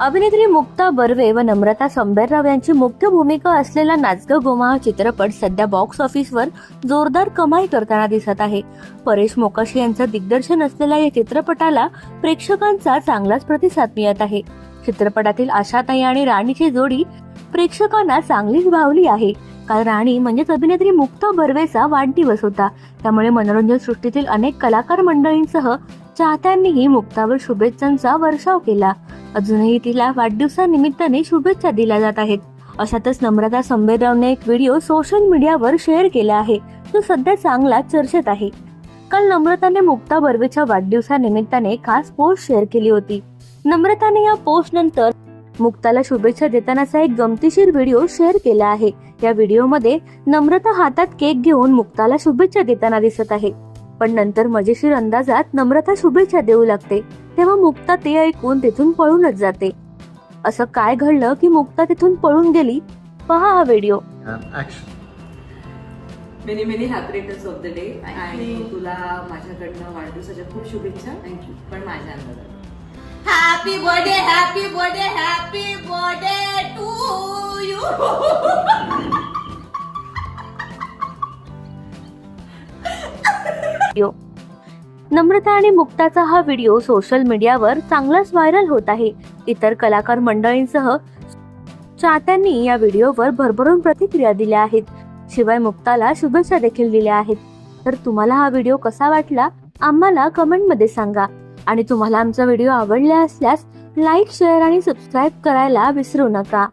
अभिनेत्री मुक्ता बर्वे व नम्रता संबेरराव यांची मुख्य भूमिका असलेला नाचग गोमा हा चित्रपट सध्या बॉक्स ऑफिसवर जोरदार कमाई करताना दिसत आहे. परेश मोकाशी यांचं दिग्दर्शन असलेल्या या चित्रपटाला प्रेक्षकांचा चांगलाच प्रतिसाद मिळत आहे. चित्रपटातील आशाताई आणि राणीची जोडी प्रेक्षकांना चांगलीच भावली आहे. काल राणी म्हणजेच अभिनेत्री मुक्ता बर्वेचा वाढदिवस होता. त्यामुळे मनोरंजन सृष्टीतील अनेक कलाकार मंडळींसह चाहत्यांनीही मुक्तावर शुभेच्छांचा वर्षाव केला. अजूनही तिला वाढदिवसानिमित्ताने शुभेच्छा दिल्या जात आहेत. अशातच नम्रता संबेरावने एक व्हिडिओ सोशल मीडियावर शेअर केला आहे. जो सध्या चांगला चर्चेत आहे. काल नम्रताने मुक्ता बर्वेच्या वाढदिवसानिमित्ताने खास पोस्ट शेअर केली होती. नम्रताने या पोस्ट नंतर मुक्ताला शुभेच्छा देतानाचा एक गमतीशीर व्हिडिओ शेअर केला आहे. या व्हिडिओमध्ये नम्रता हातात केक घेऊन मुक्ताला शुभेच्छा देताना दिसत आहे. पण नंतर मजेशीर अंदाजात नम्रता शुभेच्छा देऊ लागते. तेव्हा मुक्ता ते ऐकून तिथून पळूनच जाते. असं काय घडलं की मुक्ता तिथून पळून गेली? पहा हा video. Many many happy returns of the day आणि. तुला माझ्याकडनं वाढदिवसाच्या खूप शुभेच्छा. थँक्यू पण माझ्या अंदाजात. Happy birthday happy birthday happy birthday to you video. Namrata आणि मुक्ताचा हा व्हिडिओ सोशल मीडियावर चांगलाच व्हायरल होत आहे. इतर कलाकार मंडळींसह चाहत्यांनी या व्हिडिओवर भरभरून प्रतिक्रिया दिल्या आहेत. शिवाय मुक्ताला शुभेच्छा देखील दिल्या आहेत. तर तुम्हाला हा व्हिडिओ कसा वाटला आम्हाला कमेंटमध्ये सांगा. आणि तुम्हाला आमचा व्हिडिओ आवडला असल्यास लाईक शेअर आणि सबस्क्राईब करायला विसरू नका.